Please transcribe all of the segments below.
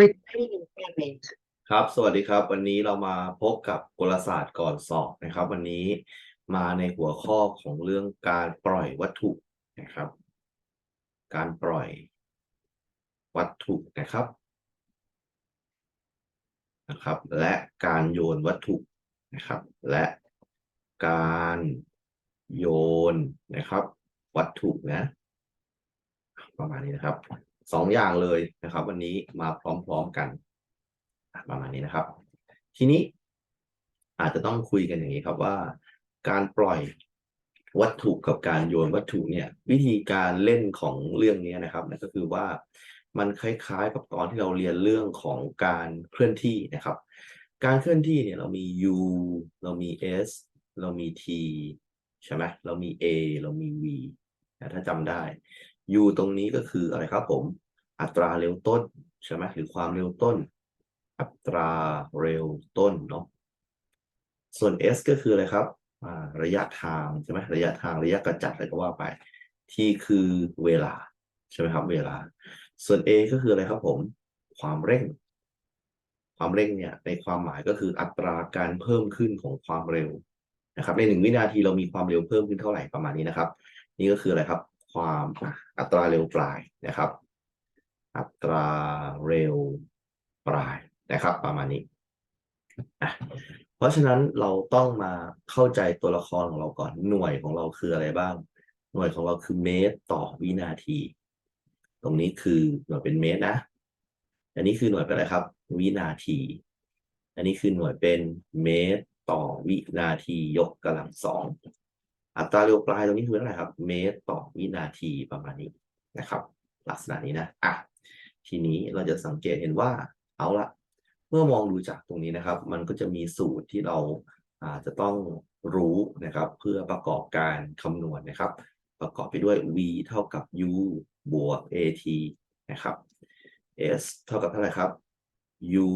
repeating payment ครับ สวัสดีครับ วันนี้เรามาพบกับกลศาสตร์ก่อนสอบนะครับ วันนี้มาในหัวข้อของเรื่องการปล่อยวัตถุนะครับ การปล่อยวัตถุนะครับนะครับ และการโยนวัตถุนะครับ และการโยนนะครับ วัตถุนะ ประมาณนี้นะครับ สองอย่างเลยนะครับ วันนี้มาพร้อมๆกันประมาณนี้นะครับ ทีนี้อาจจะต้องคุยกันอย่างนี้ครับว่า การปล่อยวัตถุกับการโยนวัตถุเนี่ย วิธีการเล่นของเรื่องนี้นะครับนั่นก็คือว่ามันคล้ายๆ กับตอนที่เราเรียนเรื่องของการเคลื่อนที่นะครับ การเคลื่อนที่เนี่ยเรามี u เรามี s เรามี t ใช่ไหมเรามี a เรามี v ถ้าจำได้ u ตรงนี้ก็คืออะไรครับผม อัตราเร็วต้นใช่ไหมหรือความเร็วต้น อัตราเร็วต้นเนาะส่วน s ก็คืออะไรครับระยะทางใช่ไหมระยะทางระยะกระจัดอะไรก็ว่าไป t คือเวลาใช่ไหมครับเวลา ส่วน a ก็คืออะไรครับผม ความเร่ง ความเร่งเนี่ยในความหมายก็คืออัตราการเพิ่มขึ้นของความเร็วนะครับ ในหนึ่งวินาทีเรามีความเร็วเพิ่มขึ้นเท่าไหร่ประมาณนี้นะครับ นี่ก็คืออะไรครับ ความอัตราเร็วปลายนะครับ อัตราเร็วปลายนะครับ ประมาณนี้อะเพราะฉะนั้นเราต้องมาเข้าใจตัวละครของเราก่อนหน่วยของเราคืออะไรบ้าง หน่วยของเราคือเมตรต่อวินาที ตรงนี้คือหน่วยเป็นเมตรนะ อันนี้คือหน่วยเป็นอะไรครับ วินาที อันนี้คือหน่วยเป็นเมตรต่อวินาทียกกำลังสอง อัตราเร็วปลายตรงนี้คือเท่าไหร่ครับ เมตรต่อวินาทีประมาณนี้นะครับ ลักษณะนี้นะอะทีนี้เราจะสังเกตเห็นว่าเอาละเมื่อมองดูจากตรงนี้นะครับ มันก็จะมีสูตรที่เราอาจจะต้องรู้นะครับ เพื่อประกอบการคำนวณนะครับ ประกอบไปด้วย v เท่ากับ u บวก at นะครับ s เท่ากับเท่าไหร่ครับ u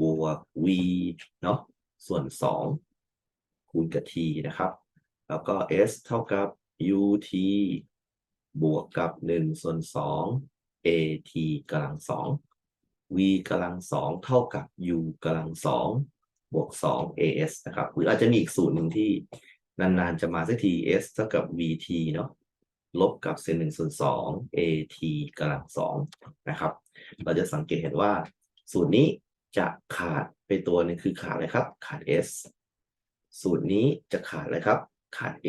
บวก v เนาะส่วน 2 คูณกับ t นะครับ แล้วก็ s เท่ากับ ut บวกกับ 1 ส่วน 2 at กำลัง 2 v กำลัง 2 เท่ากับ u กำลัง 2 บวก 2 as นะครับ หรืออาจจะมีอีกสูตรหนึ่งที่นาน ๆ จะมาสักที s เท่ากับ vt เนาะ ลบกับเศษหนึ่งส่วนสอง at กำลังสองนะครับ เราจะสังเกตเห็นว่า สูตรนี้จะขาดไปตัวนึงคือขาดอะไรครับ ขาด s สูตรนี้จะขาดอะไรครับ ขาด a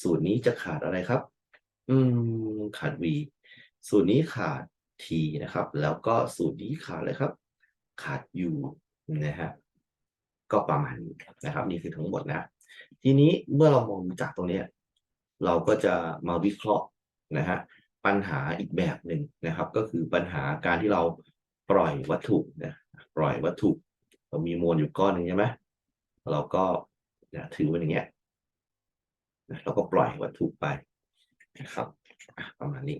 สูตรนี้จะขาดอะไรครับ อืม ขาด v สูตรนี้ขาด t นะครับ แล้วก็สูตรนี้ขาดอะไรครับ ขาด u นะฮะก็ประมาณนี้นะครับ นี่คือทั้งหมดนะ ทีนี้เมื่อเรามองจากตรงเนี้ยเราก็จะมาวิเคราะห์นะฮะปัญหาอีกแบบหนึ่งนะครับ ก็คือปัญหาการที่เราปล่อยวัตถุนะปล่อยวัตถุ เรามีมวลอยู่ก้อนหนึ่งใช่ไหมเราก็ถือไว้อย่างเงี้ย เราก็ปล่อยวัตถุไปนะครับประมาณนี้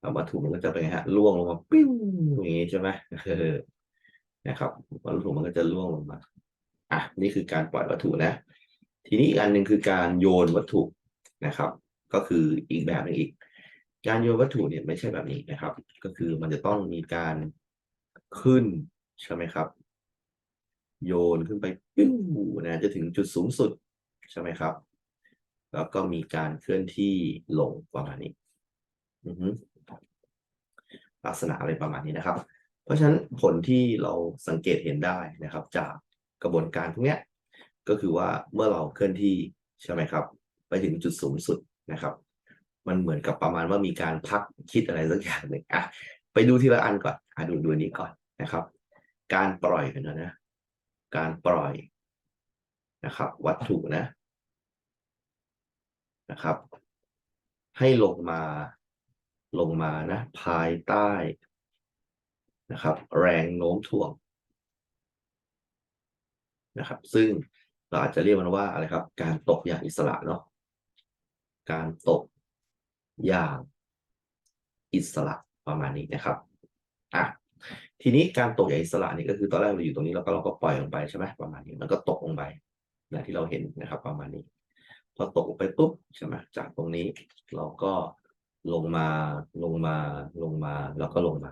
แล้ววัตถุมันก็จะเป็นไงฮะล่วงลงมาปิ้วอย่างงี้ใช่ไหมนะครับวัตถุมันก็จะล่วงลงมาอะนี่คือการปล่อยวัตถุนะ ทีนี้อีกอันหนึ่งคือการโยนวัตถุนะครับ ก็คืออีกแบบหนึงอีก การโยนวัตถุเนี่ยไม่ใช่แบบนี้นะครับ ก็คือมันจะต้องมีการขึ้นใช่ไหมครับ โยนขึ้นไปปิ้วนะจะถึงจุดสูงสุดใช่ไหมครับ แล้วก็มีการเคลื่อนที่ลงประมาณนี้ลักษณะอะไรประมาณนี้นะครับ เพราะฉะนั้นผลที่เราสังเกตเห็นได้นะครับ จากกระบวนการพวกนี้ก็คือว่าเมื่อเราเคลื่อนที่ใช่ไหมครับ ไปถึงจุดสูงสุดนะครับ มันเหมือนกับประมาณว่ามีการพักคิดอะไรสักอย่างหนึ่งอะไปดูทีละอันก่อนอะดูดูอันนี้ก่อนนะครับ การปล่อยกันนะ การปล่อยนะครับ วัตถุนะ นะครับ ให้ลงมาลงมานะ ภายใต้นะครับ แรงโน้มถ่วงนะครับ ซึ่งเราอาจจะเรียกมันว่าอะไรครับ การตกอย่างอิสระเนาะการตกอย่างอิสระประมาณนี้นะครับอะทีนี้การตกอย่างอิสระนี่ก็คือตอนแรกเราอยู่ตรงนี้แล้วก็เราก็ปล่อยลงไปใช่ไหมประมาณนี้ มันก็ตกลงไปนะที่เราเห็นนะครับ ประมาณนี้ พอตกลงไปปุ๊บใช่ไหมจากตรงนี้ เราก็ลงมาลงมาลงมาแล้วก็ลงมา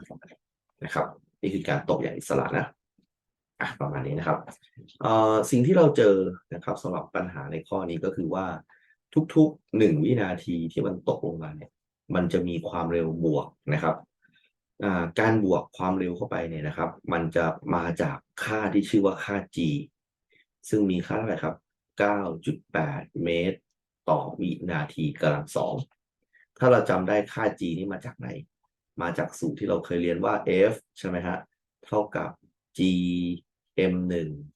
นะครับ นี่คือการตกอย่างอิสระนะอะประมาณนี้นะครับเอ่อสิ่งที่เราเจอนะครับสำหรับปัญหาในข้อนี้ก็คือว่าทุกๆหนึ่งวินาทีที่มันตกลงมาเนี่ยมันจะมีความเร็วบวกนะครับการบวกความเร็วเข้าไปเนี่ยนะครับ มันจะมาจากค่าที่ชื่อว่าค่า g ซึ่งมีค่าเท่าไหร่ครับ 9.8 เมตร ต่อวินาทีกำลังสอง ถ้าเราจำได้ค่า g นี่มาจากไหน มาจากสูตรที่เราเคยเรียนว่า f ใช่ไหมฮะ เท่ากับ g m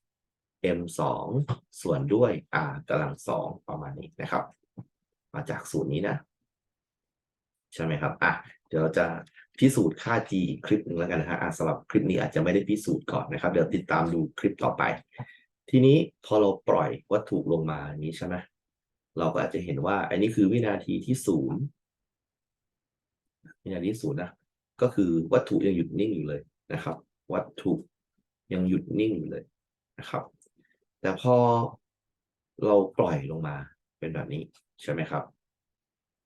1 m 2 ส่วนด้วย r กำลังสองประมาณนี้นะครับ มาจากสูตรนี้นะ ใช่ไหมครับ อะ เดี๋ยวเราจะพิสูจน์ค่า g อีกคลิปหนึ่งแล้วกันนะฮะอะสำหรับคลิปนี้อาจจะไม่ได้พิสูจน์ก่อนนะครับ เดี๋ยวติดตามดูคลิปต่อไป ทีนี้พอเราปล่อยวัตถุลงมาอย่างนี้ใช่ไหมเราก็อาจจะเห็นว่า อันนี้คือวินาทีที่ศูนย์วินาทีศูนย์นะก็คือวัตถุยังหยุดนิ่งอยู่เลยนะครับ วัตถุยังหยุดนิ่งอยู่เลยนะครับ แต่พอเราปล่อยลงมาเป็นแบบนี้ใช่ไหมครับ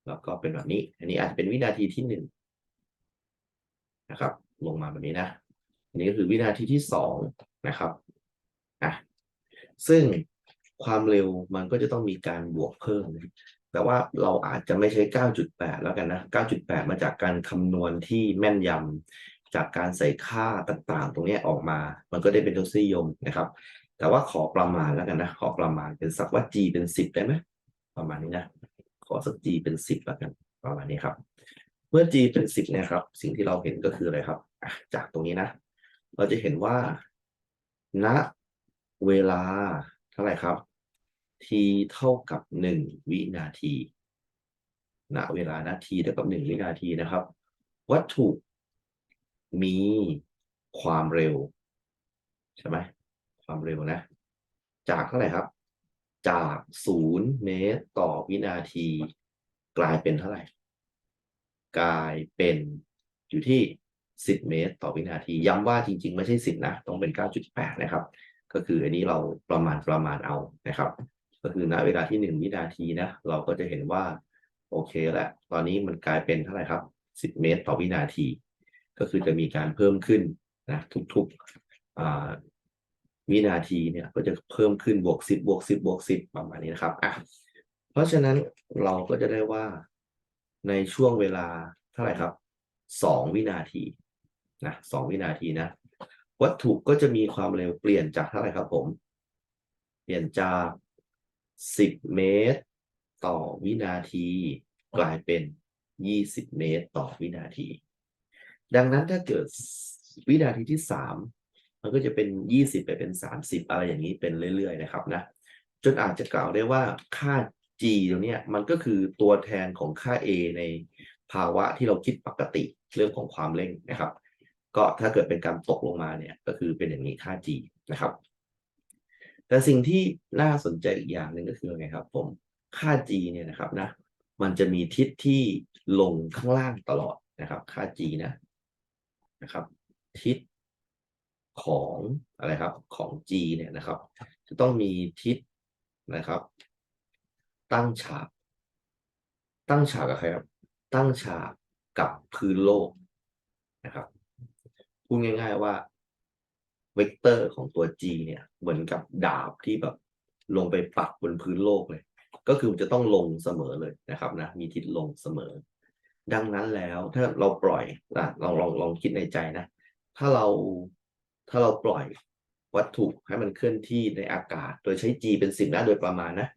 แล้วก็เป็นแบบนี้ อันนี้อาจจะเป็นวินาทีที่หนึ่งนะครับ ลงมาแบบนี้นะอันนี้ก็คือวินาทีที่สองนะครับอะ ซึ่งความเร็วมันก็จะต้องมีการบวกเพิ่มนะแต่ว่าเราอาจจะไม่ใช้ 9.8 แล้วกันนะ 9.8 มาจากการคำนวณที่แม่นยำจากการใส่ค่าต่างๆ ตรงนี้ออกมา มันก็ได้เป็นทศนิยมนะครับ แต่ว่าขอประมาณแล้วกันนะ ขอประมาณเป็นสักว่า g เป็น 10 ได้ไหมประมาณนี้นะ ขอสัก g เป็น 10 แล้วกัน ประมาณนี้ครับ เมื่อ g เป็น 10เนี่ยครับ สิ่งที่เราเห็นก็คืออะไรครับ จากตรงนี้นะ เราจะเห็นว่าณ เวลาเท่าไหร่ครับ t เท่ากับ1วินาทีณเวลานาทีเท่ากับ1วินาทีนะครับ วัตถุมีความเร็ว ใช่ไหมความเร็วนะ จากเท่าไหร่ครับ จาก0เมตรต่อวินาที กลายเป็นเท่าไหร่ กลายเป็นอยู่ที่ 10 เมตรต่อวินาที ย้ำว่าจริง ๆ ไม่ใช่ 10 นะ ต้องเป็น 9.8 นะครับ ก็คืออันนี้เราประมาณประมาณเอานะครับ ก็คือณเวลาที่1วินาทีนะเราก็จะเห็นว่า โอเคแหละตอนนี้มันกลายเป็นเท่าไหร่ครับ10เมตรต่อวินาที ก็คือจะมีการเพิ่มขึ้นนะทุกๆวินาทีเนี่ยก็จะเพิ่มขึ้นบวก10บบวก10บบวก10ประมาณนี้นะครับอะเพราะฉะนั้นเราก็จะได้ว่าในช่วงเวลาเท่าไหร่ครับ2วินาทีนะ2วินาทีนะ วัตถุก็จะมีความเร็วเปลี่ยนจากเท่าไหร่ครับผม เปลี่ยนจาก 10 เมตร ต่อวินาที กลายเป็น 20 เมตร ต่อวินาที ดังนั้นถ้าเกิดวินาทีที่ 3 มันก็จะเป็น 20 ไปเป็น 30 อะไรอย่างนี้เป็นเรื่อย ๆ นะครับนะ จนอาจจะกล่าวได้ว่าค่า g ตรงนี้มันก็คือตัวแทนของค่า a ในภาวะที่เราคิดปกติเรื่องของความเร่งนะครับ ก็ถ้าเกิดเป็นการตกลงมาเนี่ยก็คือเป็นอย่างนี้ค่า g นะครับ แต่สิ่งที่น่าสนใจอีกอย่างหนึ่งก็คือไงครับผมค่า g เนี่ยนะครับนะมันจะมีทิศที่ลงข้างล่างตลอดนะครับ ค่า g นะนะครับ ทิศของอะไรครับของ g เนี่ยนะครับ จะต้องมีทิศนะครับ ตั้งฉาก ตั้งฉากกับใครครับ ตั้งฉากกับพื้นโลกนะครับ พูดง่าย ๆ ว่า เวกเตอร์ของตัว g เนี่ย เหมือนกับดาบที่แบบ ลงไปปักบนพื้นโลกเลย ก็คือจะต้องลงเสมอเลยนะครับนะ มีทิศลงเสมอ ดังนั้นแล้วถ้าเราปล่อยนะลองลองลองคิดในใจนะ ถ้าเราถ้าเราปล่อยวัตถุให้มันเคลื่อนที่ในอากาศ โดยใช้ g เป็นสิบนะโดยประมาณนะ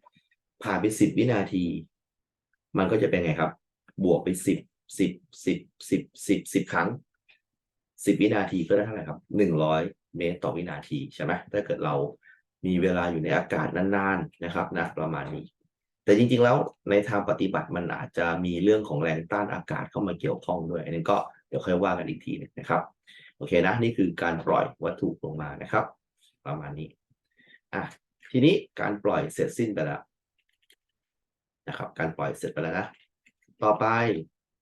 ผ่านไปสิบวินาที มันก็จะเป็นไงครับ บวกไปสิบสิบสิบสิบสิบสิบครั้ง สิบวินาทีก็ได้เท่าไหร่ครับหนึ่งร้อยเมตรต่อวินาทีใช่ไหมถ้าเกิดเรามีเวลาอยู่ในอากาศนานๆนะครับนะประมาณนี้ แต่จริงๆแล้วในทางปฏิบัติมันอาจจะมีเรื่องของแรงต้านอากาศเข้ามาเกี่ยวข้องด้วย อันนี้ก็เดี๋ยวค่อยว่ากันอีกทีนึงนะครับโอเคนะนี่คือการปล่อยวัตถุลงมานะครับ ประมาณนี้อะทีนี้การปล่อยเสร็จสิ้นไปแล้วนะครับ การปล่อยเสร็จไปแล้วนะต่อไป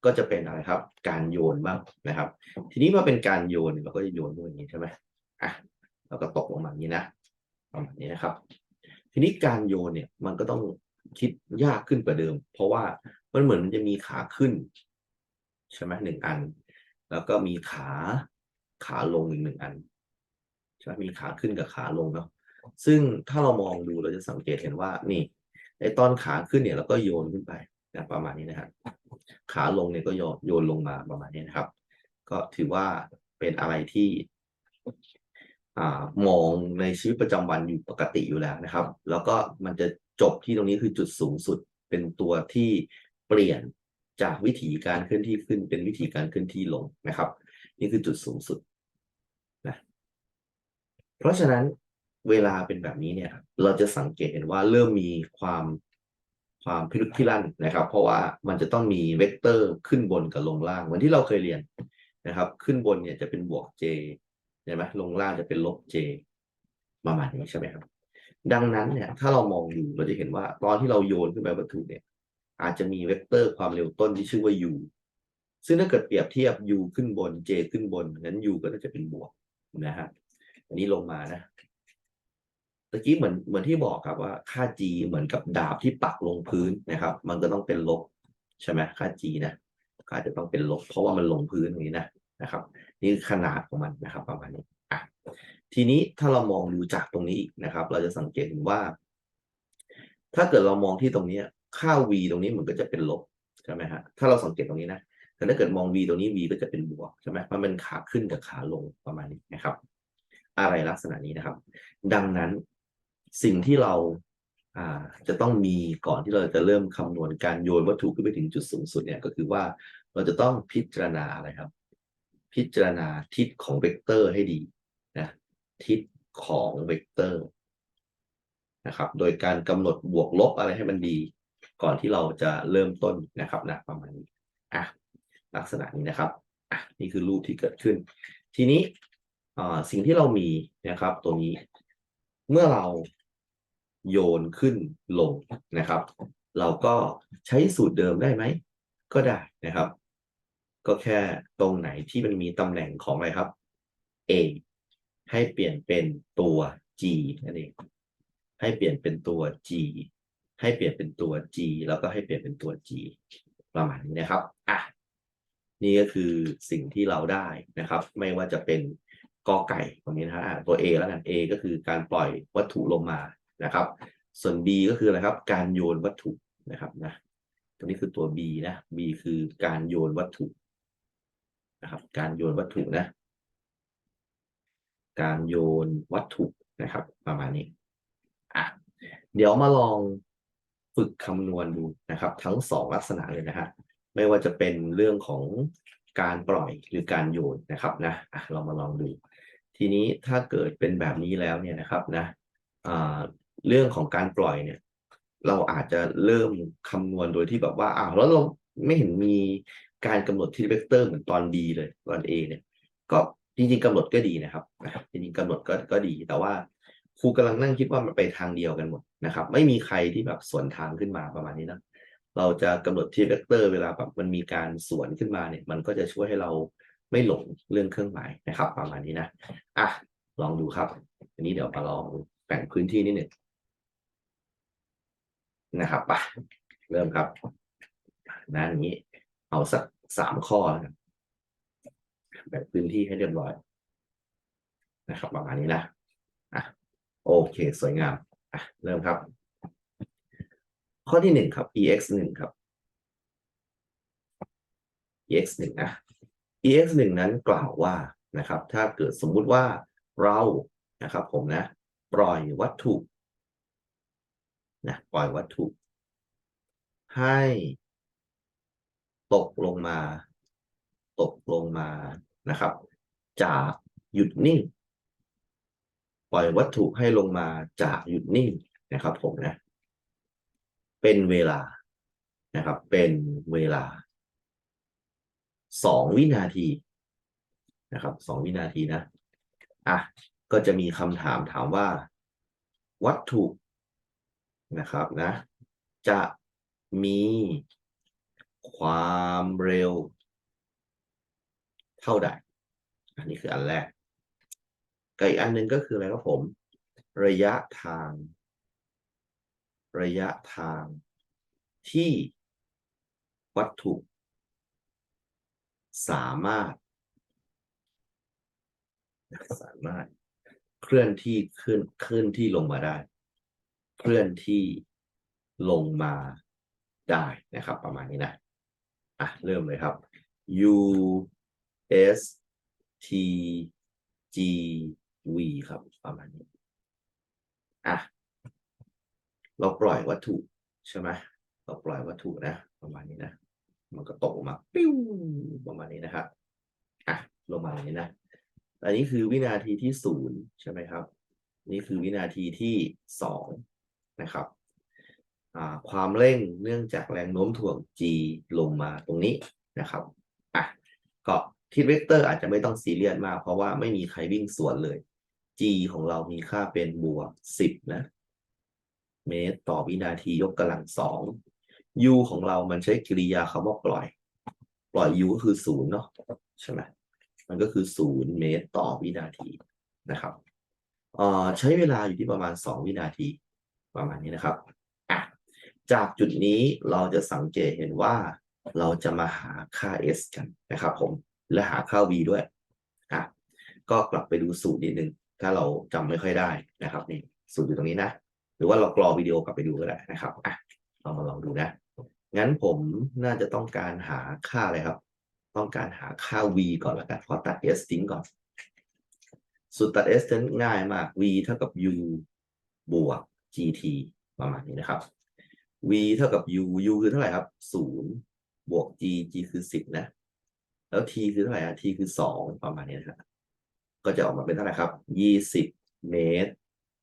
ก็จะเป็นอะไรครับ การโยนบ้างนะครับ ทีนี้มาเป็นการโยนเราก็จะโยนด้วยอย่างนี้ใช่ไหมอะเราก็ตกลงมาอย่างนี้นะประมาณนี้นะครับ ทีนี้การโยนเนี่ยมันก็ต้องคิดยากขึ้นกว่าเดิม เพราะว่ามันเหมือนมันจะมีขาขึ้น ใช่ไหมหนึ่งอัน แล้วก็มีขาขาลงอีกหนึ่งอันใช่ไหมมีขาขึ้นกับขาลงเนาะซึ่งถ้าเรามองดูเราจะสังเกตเห็นว่านี่ไอตอนขาขึ้นเนี่ยเราก็โยนขึ้นไป นะประมาณนี้นะครับขาลงเนี่ยก็โยนโยนลงมาประมาณนี้นะครับ ก็ถือว่าเป็นอะไรที่มองในชีวิตประจำวันอยู่ปกติอยู่แล้วนะครับ แล้วก็มันจะจบที่ตรงนี้คือจุดสูงสุดเป็นตัวที่เปลี่ยนจากวิธีการเคลื่อนที่ขึ้นเป็นวิธีการเคลื่อนที่ลงนะครับ นี่คือจุดสูงสุดนะเพราะฉะนั้นเวลาเป็นแบบนี้เนี่ย เราจะสังเกตเห็นว่าเริ่มมีความ ความพิลึกพิลั่นนะครับ เพราะว่ามันจะต้องมีเวกเตอร์ขึ้นบนกับลงล่างเหมือนที่เราเคยเรียนนะครับ ขึ้นบนเนี่ยจะเป็นบวก j ใช่ไหมลงล่างจะเป็นลบ j ประมาณนี้ใช่ไหมครับ ดังนั้นเนี่ยถ้าเรามองอยู่เราจะเห็นว่าตอนที่เราโยนขึ้นไปวัตถุเนี่ย อาจจะมีเวกเตอร์ความเร็วต้นที่ชื่อว่า u ซึ่งถ้าเกิดเปรียบเทียบ u ขึ้นบน j ขึ้นบนงั้น u ก็จะเป็นบวกนะฮะอันนี้ลงมานะ ตะกี้เหมือนเหมือนที่บอกครับว่าค่า g เหมือนกับดาบที่ปักลงพื้นนะครับ มันก็ต้องเป็นลบใช่ไหมค่า g นะก็อาจจะต้องเป็นลบ เพราะว่ามันลงพื้นอย่างนี้นะนะครับ นี่คือขนาดของมันนะครับ ประมาณนี้อะทีนี้ถ้าเรามองดูจากตรงนี้นะครับ เราจะสังเกตเห็นว่า ถ้าเกิดเรามองที่ตรงนี้ค่า v ตรงนี้มันก็จะเป็นลบใช่ไหมฮะถ้าเราสังเกตตรงนี้นะแต่ถ้าเกิดมอง v ตรงนี้ v ก็จะเป็นบวกใช่ไหมมันเป็นขาขึ้นกับขาลงประมาณนี้นะครับ อะไรลักษณะนี้นะครับ ดังนั้น สิ่งที่เราจะต้องมีก่อนที่เราจะเริ่มคำนวณการโยนวัตถุขึ้นไปถึงจุดสูงสุดเนี่ยก็คือว่าเราจะต้องพิจารณาอะไรครับ พิจารณาทิศของเวกเตอร์ให้ดีนะทิศของเวกเตอร์นะครับโดยการกำหนดบวกลบอะไรให้มันดี ก่อนที่เราจะเริ่มต้นนะครับนะประมาณนี้อะลักษณะนี้นะครับอะนี่คือรูปที่เกิดขึ้น ทีนี้อ่าสิ่งที่เรามีนะครับตัวนี้เมื่อเรา โยนขึ้นลงนะครับ เราก็ใช้สูตรเดิมได้ไหม ก็ได้นะครับ ก็แค่ตรงไหนที่มันมีตำแหน่งของอะไรครับ a ให้เปลี่ยนเป็นตัว g นั่นเอง ให้เปลี่ยนเป็นตัว g ให้เปลี่ยนเป็นตัว g แล้วก็ให้เปลี่ยนเป็นตัว g ประมาณนี้นะครับ อะ นี่ก็คือสิ่งที่เราได้นะครับ ไม่ว่าจะเป็นกอไก่ตรงนี้นะฮะตัว A แล้วกัน A ก็คือการปล่อยวัตถุลงมา นะครับ ส่วน B ก็คืออะไรครับ การโยนวัตถุนะครับนะตัวนี้คือตัว B นะ B คือการโยนวัตถุนะครับ การโยนวัตถุนะ การโยนวัตถุนะครับ ประมาณนี้อะเดี๋ยวมาลองฝึกคำนวณดูนะครับ ทั้งสองลักษณะเลยนะฮะไม่ว่าจะเป็นเรื่องของการปล่อยหรือการโยนนะครับนะอะเรามาลองดู ทีนี้ถ้าเกิดเป็นแบบนี้แล้วเนี่ยนะครับนะอ่า เรื่องของการปล่อยเนี่ย เราอาจจะเริ่มคำนวณโดยที่แบบว่าอ้าวแล้วเราไม่เห็นมีการกำหนดที่เวกเตอร์เหมือนตอน B เลยตอน A เนี่ย ก็จริงๆกำหนดก็ดีนะครับนะครับจริงๆกำหนดก็ก็ดี แต่ว่าครูกำลังนั่งคิดว่ามันไปทางเดียวกันหมดนะครับ ไม่มีใครที่แบบสวนทางขึ้นมาประมาณนี้นะเราจะกำหนดที่เวกเตอร์เวลาแบบมันมีการสวนขึ้นมาเนี่ย มันก็จะช่วยให้เราไม่หลงเรื่องเครื่องหมายนะครับ ประมาณนี้นะอะลองดูครับ อันนี้เดี๋ยวมาลองแบ่งพื้นที่นิดหนึ่ง นะครับไปเริ่มครับหน้านี้เอาสักสามข้อนะครับแบ่งพื้นที่ให้เรียบร้อย นะครับประมาณนี้นะอะโอเค สวยงามอะเริ่มครับ ข้อที่หนึ่งครับ ex หนึ่งครับ ex หนึ่งนะ ex หนึ่งนั้นกล่าวว่านะครับ ถ้าเกิดสมมุติว่าเรานะครับ ผมนะ ปล่อยวัตถุ นะปล่อยวัตถุ ให้ ตกลงมา ตกลงมานะครับ จากหยุดนิ่ง ปล่อยวัตถุให้ลงมาจากหยุดนิ่งนะครับ ผมนะ เป็นเวลานะครับ เป็นเวลาสองวินาทีนะครับสองวินาทีนะ อะ ก็จะมีคำถามถามว่า วัตถุ นะครับนะ จะมีความเร็ว เท่าใด อันนี้คืออันแรกกับอีกอันหนึ่งก็คืออะไรครับผม ระยะทาง ระยะทางที่วัตถุ สามารถ สามารถเคลื่อนที่ขึ้นเคลื่อนที่ลงมาได้ เคลื่อนที่ลงมาได้นะครับ ประมาณนี้นะอะเริ่มเลยครับ U S T G V ครับ ประมาณนี้อะเราปล่อยวัตถุใช่ไหมเราปล่อยวัตถุนะ ประมาณนี้นะ มันก็ตกลงมา ปิ้วประมาณนี้นะครับอะลงมาอย่างนี้นะอันนี้คือวินาทีที่ศูนย์ใช่ไหมครับ นี่คือวินาทีที่สอง นะครับความเร่งเนื่องจากแรงโน้มถ่วง g ลงมาตรงนี้นะครับอะก็ทิศเวกเตอร์อาจจะไม่ต้องซีเรียสมาก เพราะว่าไม่มีใครวิ่งสวนเลย g ของเรามีค่าเป็นบวกสิบนะ เมตรต่อวินาทียกกำลังสอง u ของเรามันใช้กริยาคำว่าปล่อย ปล่อย u ก็คือศูนย์เนาะใช่ไหมมันก็คือศูนย์เมตรต่อวินาทีนะครับใช้เวลาอยู่ที่ประมาณสองวินาที ประมาณนี้นะครับอะจากจุดนี้เราจะสังเกตเห็นว่าเราจะมาหาค่า s กันนะครับผมและหาค่า v ด้วยอะก็กลับไปดูสูตรนิดนึง ถ้าเราจำไม่ค่อยได้นะครับนี่สูตรอยู่ตรงนี้นะ หรือว่าเรากรอวิดีโอกลับไปดูก็ได้นะครับอะเรามาลองดูนะ งั้นผมน่าจะต้องการหาค่าอะไรครับ ต้องการหาค่า v ก่อนละกันขอตัด s ทิ้งก่อน สูตรตัด s นั้นง่ายมาก v เท่ากับ u บวก gt ประมาณนี้นะครับ v เท่ากับ u u คือเท่าไหร่ครับศูนย์บวก g g คือสิบนะ แล้ว t คือเท่าไหร่อะ t คือสองประมาณนี้นะครับก็จะออกมาเป็นเท่าไหร่ครับยี่สิบเมตร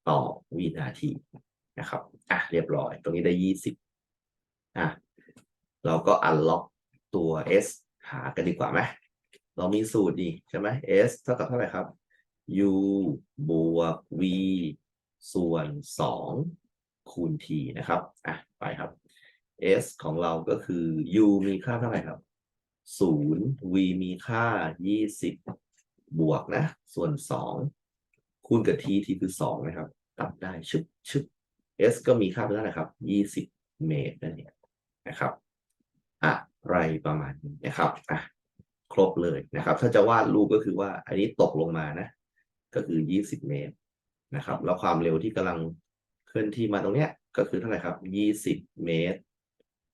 ต่อวินาทีนะครับ อะเรียบร้อย ตรงนี้ได้ยี่สิบอะเราก็อันล็อกตัว s หากันดีกว่าไหมเรามีสูตรดีใช่ไหม s เท่ากับเท่าไหร่ครับ u บวก v ส่วนสองคูณ t นะครับ อะ ไปครับ s ของเราก็คือ u มีค่าเท่าไหร่ครับศูนย์ v มีค่ายี่สิบบวกนะ ส่วนสองคูณกับ t t คือสองนะครับ ตัดได้ชึบชึบ s ก็มีค่าเป็นเท่าไหร่ครับยี่สิบเมตรนั่นเองนะครับ อะไรประมาณนี้นะครับ อะ ครบเลยนะครับ ถ้าจะวาดรูปก็คือว่า อันนี้ตกลงมานะ ก็คือยี่สิบเมตร นะครับ แล้วความเร็วที่กำลังเคลื่อนที่มาตรงเนี้ย ก็คือเท่าไหร่ครับยี่สิบเมตร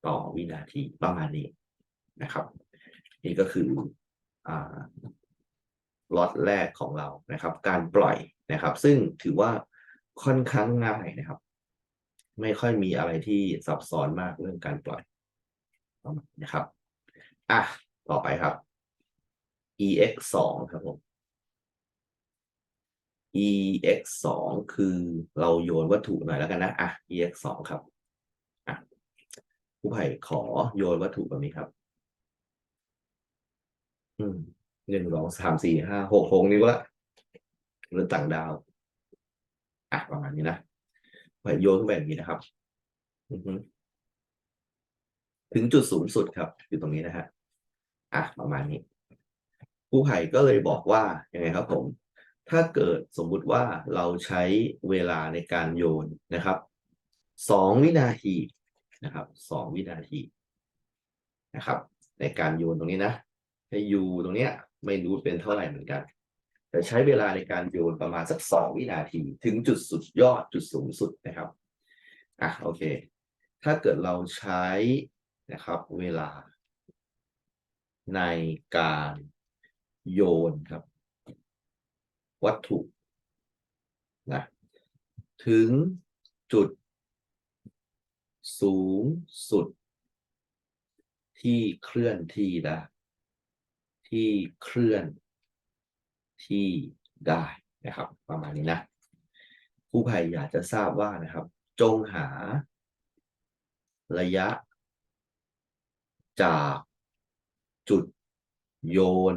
ต่อวินาทีประมาณนี้นะครับ นี่ก็คืออ่าล็อตแรกของเรานะครับ การปล่อยนะครับ ซึ่งถือว่าค่อนข้างง่ายนะครับ ไม่ค่อยมีอะไรที่ซับซ้อนมากเรื่องการปล่อยนะครับ อะ ต่อไปครับ ex สองครับผม ex สองคือเราโยนวัตถุหน่อยแล้วกันนะอะ ex สองครับอะผู้ไผ่ขอโยนวัตถุแบบนี้ครับ อืมหนึ่งสองสามสี่ห้าหกหกนิ้วละหรือต่างดาว อะประมาณนี้นะไผ่โยนขึ้นไปแบบนี้นะครับ อือฮึถึงจุดสูงสุดครับ อยู่ตรงนี้นะฮะอะประมาณนี้ผู้ไผ่ก็เลยบอกว่ายังไงครับผม ถ้าเกิดสมมุติว่าเราใช้เวลาในการโยนนะครับสองวินาทีนะครับสองวินาทีนะครับ ในการโยนตรงนี้นะให้ยูตรงเนี้ยไม่รู้เป็นเท่าไหร่เหมือนกัน แต่ใช้เวลาในการโยนประมาณสักสองวินาที ถึงจุดสุดยอดจุดสูงสุดนะครับอะโอเค ถ้าเกิดเราใช้นะครับเวลาในการโยนครับ วัตถุนะถึงจุดสูงสุด ที่เคลื่อนที่ได้ที่เคลื่อนที่ได้นะครับ ประมาณนี้นะผู้ภัยอยากจะทราบว่านะครับ จงหา ระยะ จากจุดโยน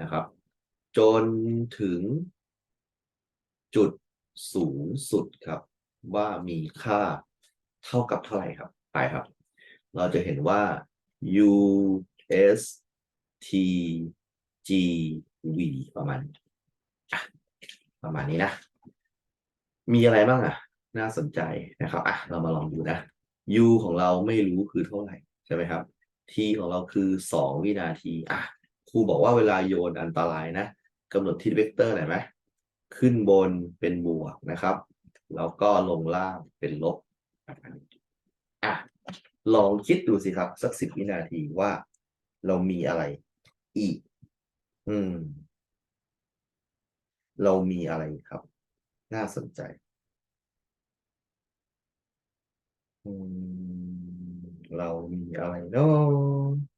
นะครับ จนถึงจุดสูงสุดครับ ว่ามีค่าเท่ากับเท่าไหร่ครับ ไปครับ เราจะเห็นว่า u s t g v ประมาณประมาณนี้นะ มีอะไรบ้างอะ น่าสนใจนะครับอะเรามาลองดูนะ u ของเราไม่รู้คือเท่าไหร่ ใช่ไหมครับ t ของเราคือสองวินาทีอะครูบอกว่าเวลาโยนอันตรายนะ กำหนดทิศเวกเตอร์หน่อยไหมขึ้นบนเป็นบวกนะครับ แล้วก็ลงล่างเป็นลบอะลองคิดดูสิครับ สักสิบวินาทีว่าเรามีอะไรอีก อืม เรามีอะไรครับ น่าสนใจ อืม เรามีอะไรเนาะ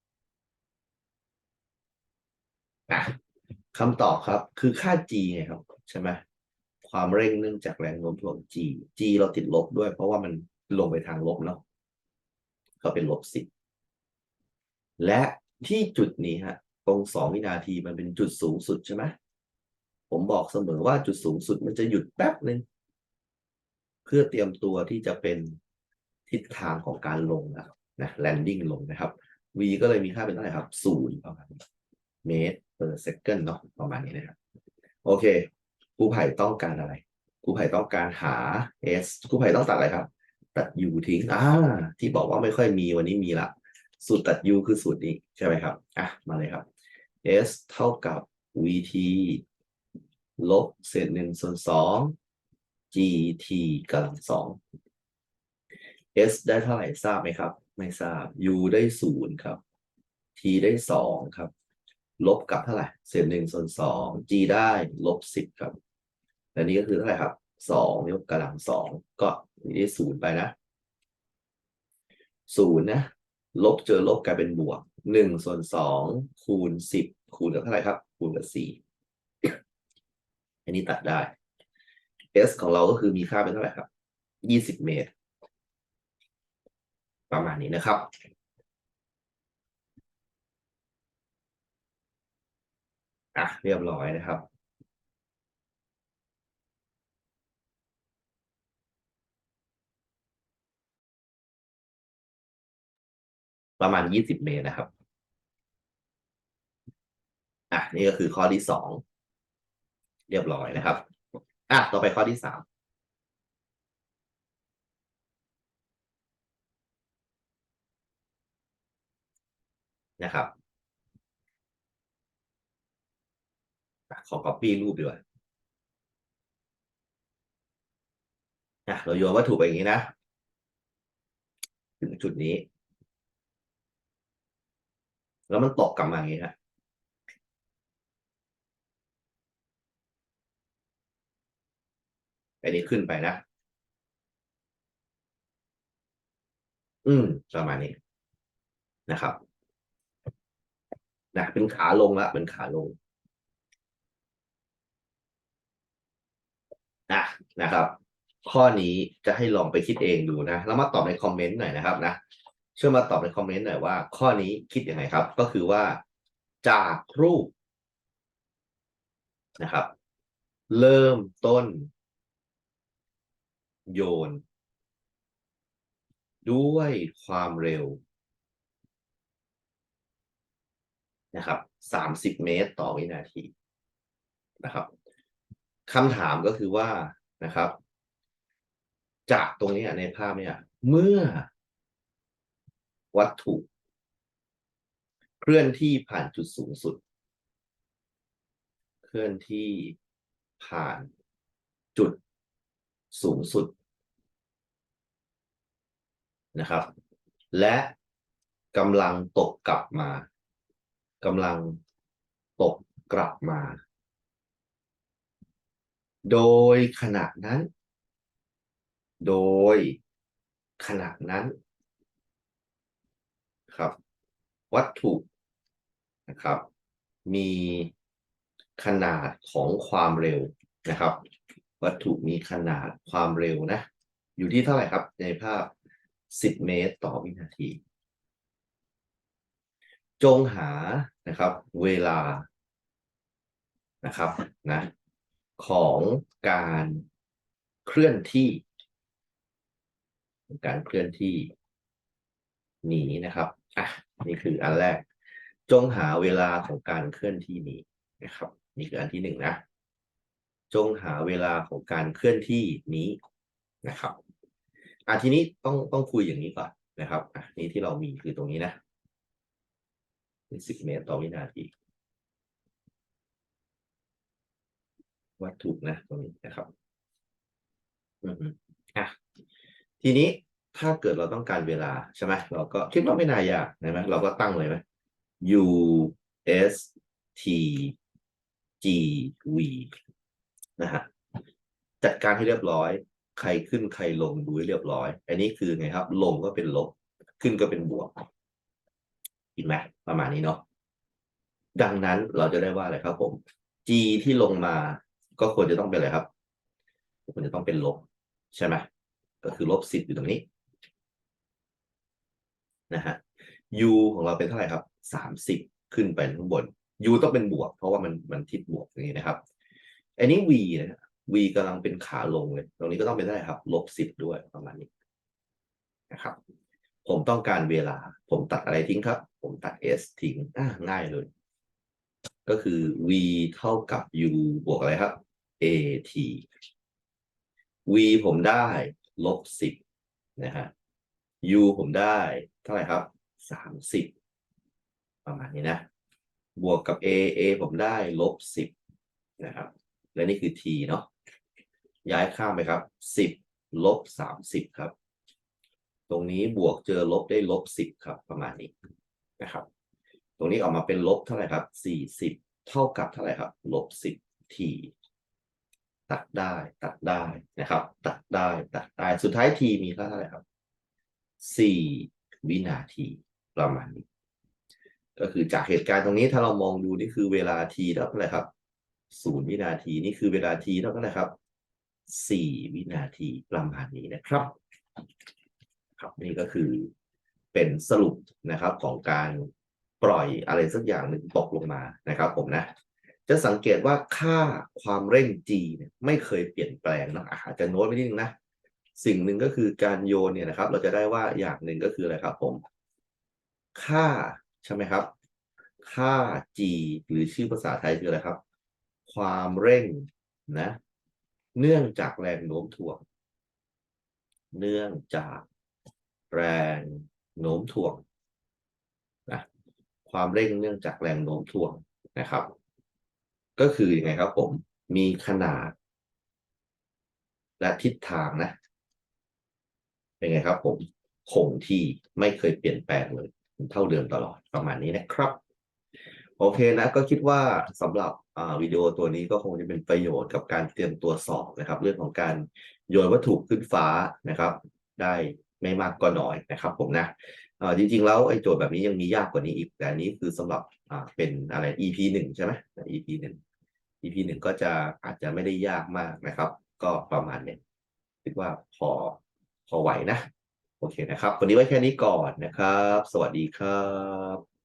อะ คำตอบครับ คือค่า g ไงครับ ใช่ไหมความเร่งเนื่องจากแรงโน้มถ่วง g g เราติดลบด้วย เพราะว่ามันลงไปทางลบเนาะก็เป็นลบสิบและที่จุดนี้ฮะ ตรงสองวินาทีมันเป็นจุดสูงสุดใช่ไหมผมบอกเสมอว่าจุดสูงสุดมันจะหยุดแป๊บหนึ่งเพื่อเตรียมตัวที่จะเป็นทิศทางของการลงนะครับนะ landing ลงนะครับ v ก็เลยมีค่าเป็นเท่าไหร่ครับศูนย์ประมาณนี้เมตร per second เนาะประมาณนี้นะครับ โอเคครูไผ่ต้องการอะไรครูไผ่ต้องการหา s ครูไผ่ต้องตัดอะไรครับ ตัด u ทิ้งอ่าที่บอกว่าไม่ค่อยมีวันนี้มีละ สูตรตัด u คือสูตรนี้ใช่ไหมครับอะมาเลยครับ s เท่ากับ vt ลบเศษหนึ่งส่วนสอง gt กำลังสอง s ได้เท่าไหร่ทราบไหมครับ ไม่ทราบ u ได้ศูนย์ครับ t ได้สองครับ ลบกับเท่าไหร่เศษหนึ่งส่วนสอง g ได้ลบสิบครับและนี่ก็คือเท่าไหร่ครับสองยกกำลังสองก็นี่ได้ศูนย์ไปนะศูนย์นะลบเจอลบกลายเป็นบวกหนึ่งส่วนสองคูณสิบคูณกับเท่าไหร่ครับ คูณกับสี่อันนี้ตัดได้ s ของเราก็คือมีค่าเป็นเท่าไหร่ครับยี่สิบเมตร ประมาณนี้นะครับ อะเรียบร้อยนะครับ ประมาณยี่สิบเมตรนะครับ อะนี่ก็คือข้อที่สองเรียบร้อยนะครับ อะต่อไปข้อที่สามนะครับอะ ขอ copy รูปดีกว่าอะเราโยนวัตถุไปอย่างนี้นะ ถึงจุดนี้ แล้วมันตกกลับมาอย่างนี้ฮะอันนี้ขึ้นไปนะ อืม ประมาณนี้นะครับ นะ เป็นขาลงแล้วเป็นขาลง นะนะครับ ข้อนี้จะให้ลองไปคิดเองดูนะแล้วมาตอบในคอมเมนต์หน่อยนะครับนะช่วยมาตอบในคอมเมนต์หน่อยว่า ข้อนี้คิดยังไงครับ ก็คือว่าจากรูปนะครับ เริ่มต้น โยน ด้วยความเร็วนะครับสามสิบเมตรต่อวินาทีนะครับ คำถามก็คือว่านะครับ จากตรงนี้ในภาพเนี่ย เมื่อ วัตถุ เคลื่อนที่ผ่านจุดสูงสุด เคลื่อนที่ผ่านจุดสูงสุดนะครับ และกำลังตกกลับมากำลังตกกลับมา โดยขณะนั้น โดยขณะนั้น ครับ วัตถุนะครับ มีขนาดของความเร็วนะครับ วัตถุมีขนาดความเร็วนะ อยู่ที่เท่าไหร่ครับ ในภาพ 10 เมตรต่อวินาที จงหานะครับ เวลานะครับนะ ของการเคลื่อนที่การเคลื่อนที่หนีนะครับอะนี่คืออันแรก จงหาเวลาของการเคลื่อนที่หนีนะครับ นี่คืออันที่หนึ่งนะ จงหาเวลาของการเคลื่อนที่นี้นะครับอะทีนี้ต้องต้องคุยอย่างนี้ก่อนนะครับอะนี่ที่เรามีคือตรงนี้นะสิบเมตรต่อวินาที วัตถุนะตรงนี้นะครับอืมอะทีนี้ถ้าเกิดเราต้องการเวลาใช่ไหมเราก็คิดว่าไม่น่ายากใช่ไหมเราก็ตั้งเลยไหม U S T G V นะฮะจัดการให้เรียบร้อย ใครขึ้นใครลงดูให้เรียบร้อย อันนี้คือไงครับ ลงก็เป็นลบ ขึ้นก็เป็นบวกเห็นไหมประมาณนี้เนาะดังนั้นเราจะได้ว่าอะไรครับผม G ที่ลงมา ก็ควรจะต้องเป็นอะไรครับควรจะต้องเป็นลบใช่ไหมก็คือลบสิบอยู่ตรงนี้นะฮะ U ของเราเป็นเท่าไหร่ครับสามสิบขึ้นไปข้างบน U ต้องเป็นบวก เพราะว่ามันมันทิศบวกอย่างนี้นะครับ อันนี้ V นะ V กำลังเป็นขาลงเลย ตรงนี้ก็ต้องเป็นเท่าไหร่ครับลบสิบด้วยประมาณนี้นะครับ ผมต้องการเวลา ผมตัดอะไรทิ้งครับ ผมตัด S ทิ้งอ่าง่ายเลย ก็คือ V เท่ากับ U บวกอะไรครับ AT V ผมได้ลบสิบนะฮะ U ผมได้เท่าไหร่ครับสามสิบประมาณนี้นะ บวกกับ A A ผมได้ลบสิบนะครับ และนี่คือ T เนาะย้ายข้ามไปครับสิบลบสามสิบครับ ตรงนี้บวกเจอลบได้ลบสิบครับ ประมาณนี้นะครับ ตรงนี้ออกมาเป็นลบเท่าไหร่ครับสี่สิบเท่ากับเท่าไหร่ครับลบสิบ T ตัดได้ตัดได้นะครับ ตัดได้ตัดได้สุดท้าย T มีค่าเท่าไหร่ครับสี่วินาทีประมาณนี้ ก็คือจากเหตุการณ์ตรงนี้ถ้าเรามองดูนี่คือเวลา T เท่าไหร่ครับศูนย์วินาทีนี่คือเวลา T เท่าไหร่ครับสี่วินาทีประมาณนี้นะครับ ครับนี่ก็คือเป็นสรุปนะครับของการปล่อยอะไรสักอย่างหนึ่งตกลงมานะครับผมนะ จะสังเกตว่าค่าความเร่ง g เนี่ยไม่เคยเปลี่ยนแปลงนะอาจจะโน้ตไว้นิดนึงนะ สิ่งหนึ่งก็คือการโยนเนี่ยนะครับ เราจะได้ว่าอย่างหนึ่งก็คืออะไรครับผม ค่าใช่ไหมครับ ค่า g หรือชื่อภาษาไทยคืออะไรครับ ความเร่งนะ เนื่องจากแรงโน้มถ่วง เนื่องจากแรงโน้มถ่วงนะความเร่งเนื่องจากแรงโน้มถ่วงนะครับ ก็คือยังไงครับผมมีขนาด และทิศทางนะ เป็นไงครับผมคงที่ไม่เคยเปลี่ยนแปลงเลย เท่าเดิมตลอดประมาณนี้นะครับ โอเคนะ ก็คิดว่าสำหรับวิดีโอตัวนี้ก็คงจะเป็นประโยชน์กับการเตรียมตัวสอบนะครับ เรื่องของการโยนวัตถุขึ้นฟ้านะครับ ได้ไม่มากก็น้อยนะครับ ผมนะจริงๆแล้วไอ้โจทย์แบบนี้ยังมียากกว่านี้อีก แต่นี้คือสำหรับเป็นอะไร EP หนึ่งใช่ไหม EP หนึ่ง EP หนึ่งก็จะอาจจะไม่ได้ยากมากนะครับ ก็ประมาณนี้คิดว่าพอพอไหวนะ โอเคนะครับ วันนี้ไว้แค่นี้ก่อนนะครับ สวัสดีครับ